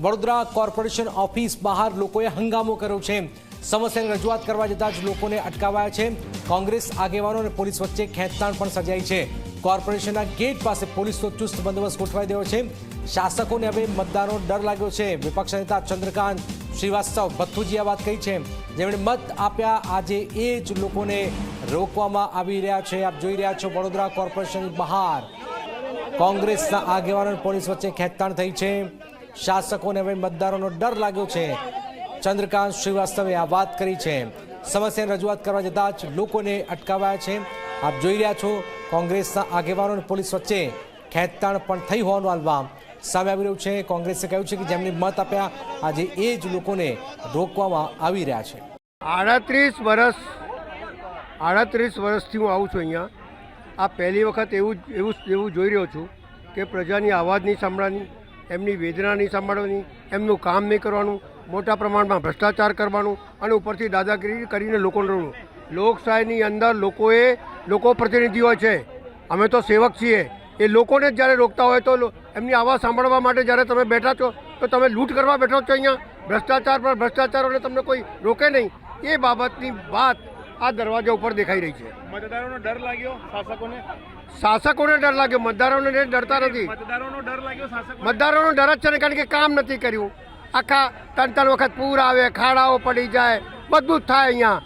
Vadodara corporation office બહાર લોકોએ હંગામો કર્યો છે. સમસ્યાની રજૂઆત કરવા જતાં જ લોકોને અટકાવાયા છે. કોંગ્રેસ આગેવાનો અને પોલીસ વચ્ચે ખેંચતાણ પણ સર્જાઈ છે. કોર્પોરેશનના ગેટ પાસે પોલીસનો ચુસ્ત બંદોબસ્ત ગોઠવાઈ દેવો છે. શાસકોને હવે મતદારો ડર લાગ્યો છે. વિપક્ષ નેતા ચંદ્રકાંત શ્રીવાસ્તવ ભથ્થુજી આ વાત કહી છે. જેમણે મત આપ્યા, આજે એ જ લોકોને રોકવામાં આવી રહ્યા છે. આપ જોઈ રહ્યા છો વડોદરા કોર્પોરેશન બહાર. કોંગ્રેસના આગેવાનો પોલીસ વચ્ચે ખેંચતાણ થઈ છે. શાસકોને હવે મતદારોનો ડર લાગ્યો છે. ચંદ્રકાંત શ્રીવાસ્તવે આ વાત કરી છે. સમસ્યાની રજૂઆત કરવા જતાં જ લોકોને અટકાવાયા છે. આપ જોઈ રહ્યા છો, કોંગ્રેસના આગેવાનો અને પોલીસ વચ્ચે ખેંચતાણ પણ થઈ હોવાનું હાલવા સામે આવી રહ્યું છે. કોંગ્રેસે કહ્યું છે કે જેમને મત આપ્યા, આજે એ જ લોકોને રોકવામાં આવી રહ્યા છે. આડત્રીસ વર્ષ, આડત્રીસ વર્ષથી હું આવું છું અહીંયા. આ પહેલી વખત એવું એવું એવું જોઈ રહ્યો છું કે પ્રજાની અવાજ નહીં સાંભળવાની એમની વેદના નહીં સાંભળવાની, એમનું કામ નહીં કરવાનું, મોટા પ્રમાણમાં ભ્રષ્ટાચાર કરવાનું અને ઉપરથી દાદાગીરી કરીને લોકોને રડવું લોકશાહીની અંદર લોકોએ, લોકો પ્રતિનિધિઓ છે. અમે તો સેવક છીએ. એ લોકોને જ્યારે રોકતા હોય તો એમની આવાજ સાંભળવા માટે જ્યારે તમે બેઠા છો, તો તમે લૂંટ કરવા બેઠો છો અહીંયા. ભ્રષ્ટાચાર પર ભ્રષ્ટાચારોને તમને કોઈ રોકે નહીં. એ બાબતની વાત આ દરવાજા ઉપર દેખાઈ રહી છે. મતદારોનો ડર લાગ્યો શાસકોને? શાસકોને ડર લાગ્યો. મતદારોને ડરતા નથી. મતદારોનો ડર લાગ્યો શાસકો મતદારોનો ડર જ છે ને કારણ કે કામ નથી કર્યું. આખા ત્રણ ત્રણ વખત પૂર આવે ખાડાઓ પડી જાય બધું જ થાય અહીંયા.